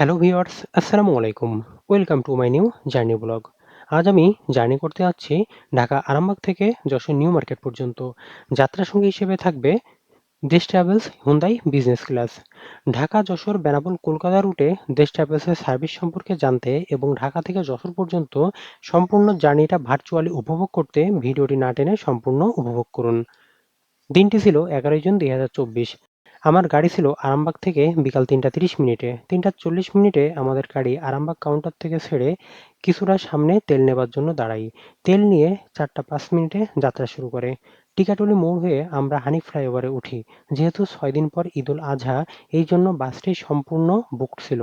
Hello viewers আসসালামু আলাইকুম welcome to my new journey blog আজ আমি জার্নি করতে যাচ্ছি ঢাকা আরামবাগ থেকে যশোর নিউ মার্কেট পর্যন্ত। যাত্রা সঙ্গী হিসেবে থাকবে Desh travels Hyundai business class Dhaka, Jessore, Benapole, Kolkata রুটে দেশ ট্রাভেলসের সার্ভিস সম্পর্কে জানতে এবং ঢাকা থেকে যশোর পর্যন্ত সম্পূর্ণ জার্নিটা ভার্চুয়ালি উপভোগ করতে ভিডিওটি না টেনে সম্পূর্ণ উপভোগ করুন। দিনটি ছিল এগারোই জুন দুই হাজার চব্বিশ। আমার গাড়ি ছিল আরামবাগ থেকে বিকাল তিনটা তিরিশ মিনিটে। তিনটা চল্লিশ মিনিটে আমাদের গাড়ি আরামবাগ কাউন্টার থেকে ছেড়ে কিছুটা সামনে তেল নেবার জন্য দাঁড়াই। তেল নিয়ে চারটা পাঁচ মিনিটে যাত্রা শুরু করে। টিকাটুলি মোড় হয়ে আমরা হানি ফ্লাইওভারে উঠি। যেহেতু ছয় দিন পর ঈদুল আজহা, এই জন্য বাসটি সম্পূর্ণ বুক ছিল।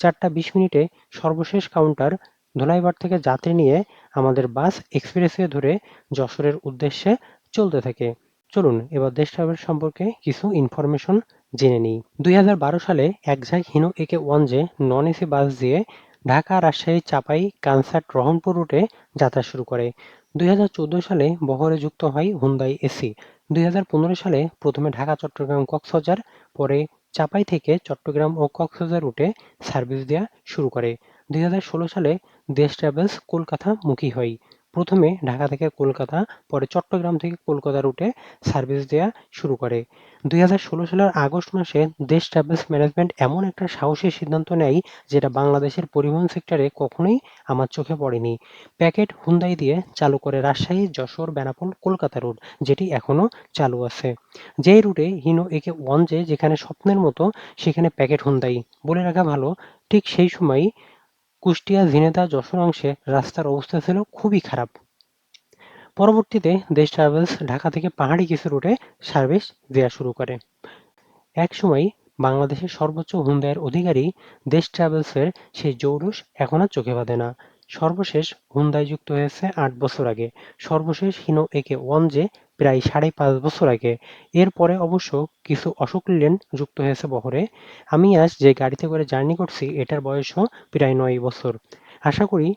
চারটা বিশ মিনিটে সর্বশেষ কাউন্টার ধোলাইবার থেকে যাত্রী নিয়ে আমাদের বাস এক্সপ্রেসওয়ে ধরে যশোরের উদ্দেশ্যে চলতে থাকে। চলুন এবার দেশ ট্রাভেল সম্পর্কে কিছু ইনফরমেশন জেনে নিই। দুই হাজার বারো সালে একঝাঁক Hino AK one J non AC bus দিয়ে ঢাকা রাজশাহী চাপাই কানসার্ট রহনপুর রুটে যাত্রা শুরু করে। দুই হাজার চোদ্দ সালে বহরে যুক্ত হয় হুন্দাই এসি। দুই হাজার পনেরো সালে প্রথমে ঢাকা, চট্টগ্রাম কক্সবাজার, পরে চাপাই থেকে চট্টগ্রাম ও কক্সবাজার রুটে সার্ভিস দেওয়া শুরু করে। দুই হাজার ষোলো সালে দেশ ট্রাভেলস কলকাতামুখী হয়। প্রথমে ঢাকা থেকে কলকাতা, পরে চট্টগ্রাম থেকে কলকাতা রুটে সার্ভিস দেওয়া শুরু করে। দুই ষোলো সালের আগস্ট মাসে দেশ ট্রাভেলস ম্যানেজমেন্ট এমন একটা সাহসী সিদ্ধান্ত নেয় যেটা বাংলাদেশের পরিবহন সেক্টরে কখনোই আমার চোখে পড়েনি। প্যাকেট হুন্দাই দিয়ে চালু করে রাজশাহী, যশোর, বেনাপোল, কলকাতা রুট যেটি এখনও চালু আছে। যেই রুটে হিনো একে ওয়ান জে যেখানে স্বপ্নের মতো সেখানে প্যাকেট হুন্দাই বলে রাখা ভালো, ঠিক সেই সময়ই কুষ্টিয়া ঝিনেদা যশোর অংশে রাস্তার অবস্থা ছিল খুবই খারাপ। পরবর্তীতে দেশ ট্রাভেলস ঢাকা থেকে পাহাড়ি কিছু রুটে সার্ভিস দেওয়া শুরু করে। এক সময় বাংলাদেশের সর্বোচ্চ হুন্দাইয়ের অধিকারী দেশ ট্রাভেলসের সেই জৌলুস এখন আর চোখে বাঁধে না। সর্বশেষ হুন্দাই যুক্ত হয়েছে আট বছর আগে। সর্বশেষ হিনো একে ওয়ান জে প্রায় সাড়ে পাঁচ বছর আগে। এরপরে অবশ্য কিছু অশোক লেন যুক্ত হয়েছে বহরে। আমি আজ যে গাড়িতে করে জার্নি করছি, এটার বয়সও প্রায় নয় বছর। আশা করি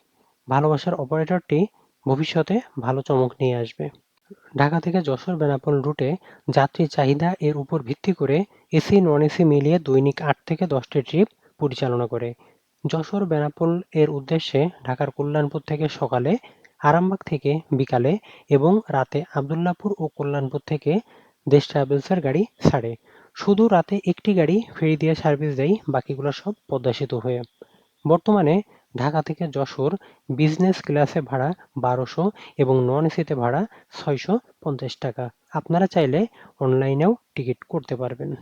ভালোবাসার অপারেটরটি ভবিষ্যতে ভালো চমক নিয়ে আসবে। ঢাকা থেকে যশোর বেনাপোল রুটে যাত্রী চাহিদা এর উপর ভিত্তি করে এসি নন এসি মিলিয়ে দৈনিক আট থেকে দশটি ট্রিপ পরিচালনা করে। যশোর বেনাপোল এর উদ্দেশ্যে ঢাকার কল্যাণপুর থেকে সকালে আরামবাগ থেকে বিকালে এবং রাতে আবদুল্লাপুর ও কল্যাণপুর থেকে দেশ ট্রাভেলসের গাড়ি ছাড়ে। শুধু রাতে একটি গাড়ি ফেরি দিয়ে সার্ভিস দেয়, বাকিগুলো সব পদ্মা সেতু হয়ে। বর্তমানে ঢাকা থেকে যশোর বিজনেস ক্লাসে ভাড়া বারোশো এবং নন এসিতে ভাড়া ছয়শো পঞ্চাশ টাকা। আপনারা চাইলে অনলাইনেও টিকিট করতে পারবেন।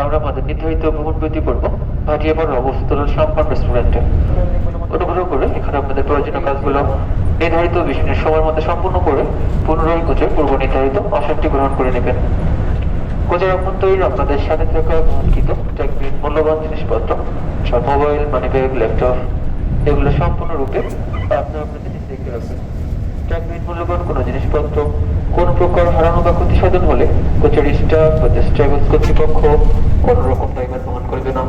আমরা আমাদের নির্ধারিত ভ্রমণ বিরতি করব ভাটিয়াপাড়ার অবস্থিত সম্পান রেস্টুরেন্টে অনুগ্রহ করে এখানে আপনাদের প্রয়োজনীয় কাজগুলো নির্ধারিত বিশ মিনিট সময়ের মধ্যে সম্পূর্ণ করে পুনরায় কোচে পূর্ব নির্ধারিত আসনটি গ্রহণ করে নেবেন। কোচের অভ্যন্তরীণ আপনাদের সাথে থাকা বহনকৃত ট্যাগবিন মূল্যবান জিনিসপত্র, সব মোবাইল মানি ব্যাগ ল্যাপটপ এগুলো সম্পূর্ণরূপে আপনার আপনাদের রেখে রাখবেন। কোনো জিনিসপত্র প্রকার হারানো বা হলে কর্তৃপক্ষ কোন রকম করবে না।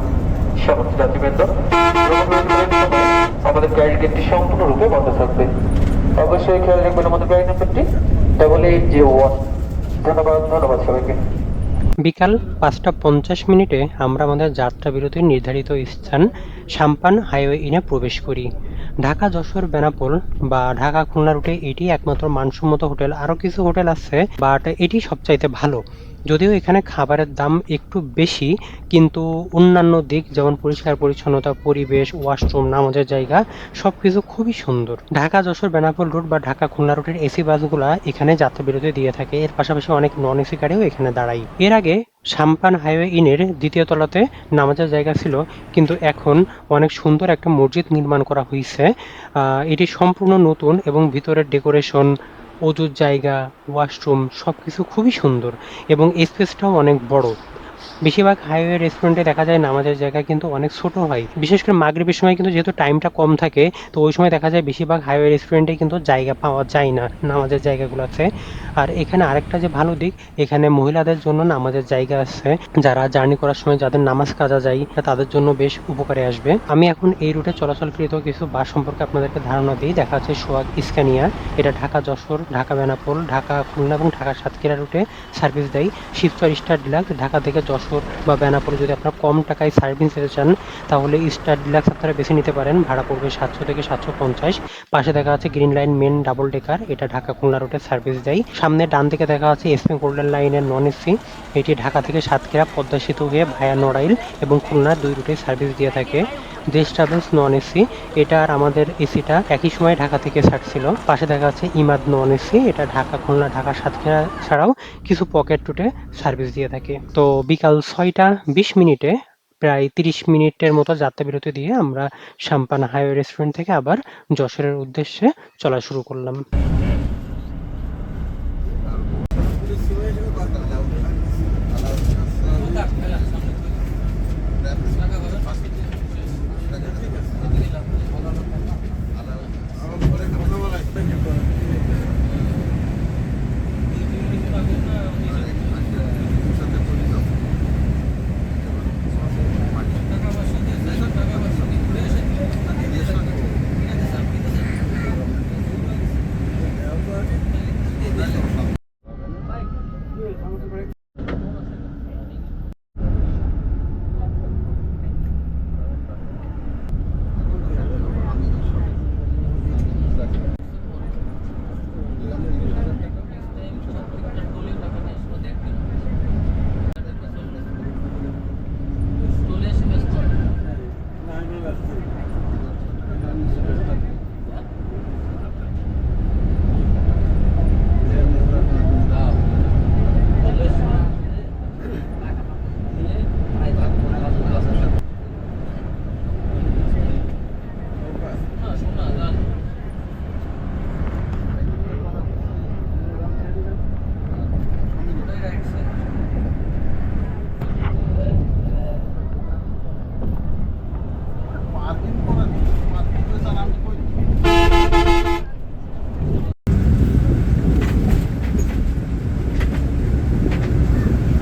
আমাদের গেটটি সম্পূর্ণরূপে থাকবে। অবশ্যই খেয়াল আমাদের বিকাল পাঁচটা পঞ্চাশ মিনিটে আমরা আমাদের যাত্রা বিরতির নির্ধারিত স্থান সাম্পান হাইওয়ে ইনে প্রবেশ করি। ঢাকা, যশোর, বেনাপোল বা ঢাকা, খুলনা রুটে এটি একমাত্র মানসম্মত হোটেল। আরও কিছু হোটেল আছে বাট এটি সবচাইতে ভালো। যদিও এখানে খাবারের দাম একটু বেশি, কিন্তু অন্যান্য দিক যেমন পরিষ্কার, পরিচ্ছন্নতা, পরিবেশ ওয়াশরুম নামাজের জায়গা, সবকিছু খুবই সুন্দর। ঢাকা, যশোর, বেনাপোল রুট বা ঢাকা, খুলনা রুটের এসি বাসগুলা এখানে যাত্রা বিরতি দিয়ে থাকে। এর পাশাপাশি অনেক নন এসি গাড়িও এখানে দাঁড়ায়। এর আগে সাম্পান হাইওয়ে ইনের দ্বিতীয় তলাতে নামাজের জায়গা ছিল, কিন্তু এখন অনেক সুন্দর একটা মসজিদ নির্মাণ করা হয়েছে এটি সম্পূর্ণ নতুন এবং ভিতরের ডেকোরেশন, অজুর জায়গা, ওয়াশরুম সব কিছু খুবই সুন্দর এবং স্পেসটাও অনেক বড়। বেশিরভাগ হাইওয়ে রেস্টুরেন্টে দেখা যায় নামাজের জায়গা কিন্তু অনেক ছোট হয়। বিশেষ করে মাগরিবের সময় কিন্তু যেহেতু টাইমটা কম থাকে, তো ওই সময় দেখা যায় বেশিরভাগ হাইওয়ে রেস্টুরেন্টে কিন্তু জায়গা পাওয়া যায় না নামাজের জায়গাগুলোতে। আর এখানে আরেকটা যে ভালো দিক, এখানে মহিলাদের জন্য নামাজের জায়গা আছে। যারা জার্নি করার সময় যাদের নামাজ কাজা যায় তাদের জন্য বেশ উপকারে আসবে। আমি এখন এই রুটে চলাচলকৃত কিছু বাস সম্পর্কে আপনাদেরকে ধারণা দিই। দেখা যাচ্ছে সোয়াগ ইস্কানিয়া। এটা ঢাকা, যশোর, ঢাকা, বেনাপোল, ঢাকা, খুলনা এবং ঢাকা, সাতক্ষীরা রুটে সার্ভিস দেয়। শিবচর স্টার ডিলাক্স ঢাকা থেকে যশোর বা বেনাপোলে যদি আপনারা কম টাকায় সার্ভিস নিতে চান, তাহলে স্টার ডিলাক্স আপনারা বেছে নিতে পারেন। ভাড়া পড়বে সাতশো থেকে সাতশো পঞ্চাশ। পাশে দেখা আছে green line man double decker এটা ঢাকা খুলনা রোডের সার্ভিস দেয়। সামনে ডান দিকে দেখা আছে এসপি গোল্ডেন লাইনের নন এসি এটি ঢাকা থেকে সাতক্ষীরা পদ্মা সেতু হয়ে ভায়া নড়াইল এবং খুলনা দুই রুটে সার্ভিস দিয়ে থাকে। ট্রাভেলস নন এসি এটা আর আমাদের এসিটা একই সময় ঢাকা থেকে ছাড়ছিল। পাশে দেখা যাচ্ছে ইমাদ নন এসি এটা ঢাকা, খুলনা, ঢাকা, সাতক্ষীরা ছাড়াও কিছু পকেট টুটে সার্ভিস দিয়ে থাকে। তো বিকাল ছয়টা বিশ মিনিটে, প্রায় তিরিশ মিনিটের মতো যাত্রা বিরতি দিয়ে আমরা সাম্পান হাইওয়ে রেস্টুরেন্ট থেকে আবার যশোরের উদ্দেশ্যে চলা শুরু করলাম।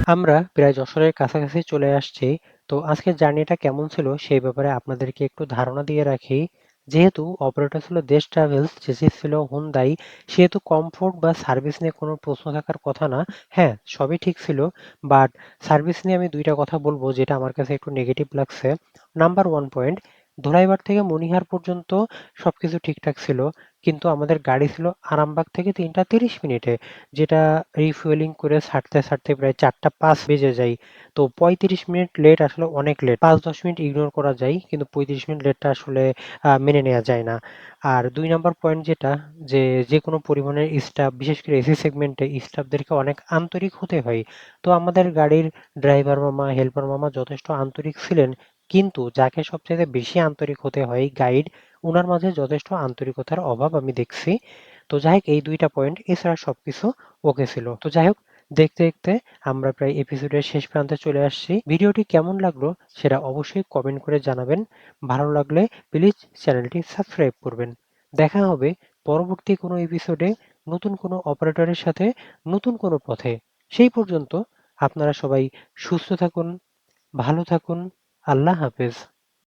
আমরা প্রায় যশোরের কাছাকাছি চলে আসছি। তো আজকের জার্নিটা কেমন ছিল সেই ব্যাপারে আপনাদেরকে একটু ধারণা দিয়ে রাখি। যেহেতু অপারেটর ছিল দেশ ট্রাভেলস জেসি ছিল হুন্দাই সেহেতু কমফোর্ট বা সার্ভিস নিয়ে কোনো প্রশ্ন থাকার কথা না। হ্যাঁ সবই ঠিক ছিল। বাট সার্ভিস নিয়ে আমি দুইটা কথা বলব যেটা আমার কাছে একটু নেগেটিভ লাগছে। নাম্বার ওয়ান পয়েন্ট ধোলাইবাড় থেকে মণিহার পর্যন্ত সবকিছু ঠিকঠাক ছিল, কিন্তু আমাদের গাড়ি ছিল আরামবাগ থেকে তিনটা তিরিশ মিনিটে, যেটা রিফুয়েলিং করে ছাড়তে ছাড়তে প্রায় চারটা পাঁচ বেজে যায়। তো পঁয়ত্রিশ মিনিট লেট আসলে অনেক লেট পাঁচ দশ মিনিট ইগনোর করা যায়, কিন্তু পঁয়ত্রিশ মিনিট লেটটা আসলে মেনে নেওয়া যায় না। আর দুই নম্বর পয়েন্ট যেটা, যে যে কোনো পরিবহনের স্টাফ বিশেষ করে এসি সেগমেন্টে স্টাফদেরকে অনেক আন্তরিক হতে হয়। তো আমাদের গাড়ির ড্রাইভার মামা হেল্পার মামা যথেষ্ট আন্তরিক ছিলেন কিন্তু যাকে সবচেয়ে বেশি আন্তরিক হতে হয় গাইড ওনার মাঝে যথেষ্ট আন্তরিকতার অভাব আমি দেখছি। তো যাই হোক এই দুইটা পয়েন্ট এছাড়া সবকিছু ওকে ছিল। তো যাই হোক দেখতে দেখতে আমরা প্রায় এপিসোডের শেষ প্রান্তে চলে আসছি। ভিডিওটি কেমন লাগল সেটা অবশ্যই কমেন্ট করে জানাবেন। ভালো লাগলে প্লিজ চ্যানেলটি সাবস্ক্রাইব করবেন। দেখা হবে পরবর্তী কোনো এপিসোডে নতুন কোনো অপারেটরের সাথে নতুন কোনো পথে। সেই পর্যন্ত আপনারা সবাই সুস্থ থাকুন, ভালো থাকুন আল্লাহ হাফেজ।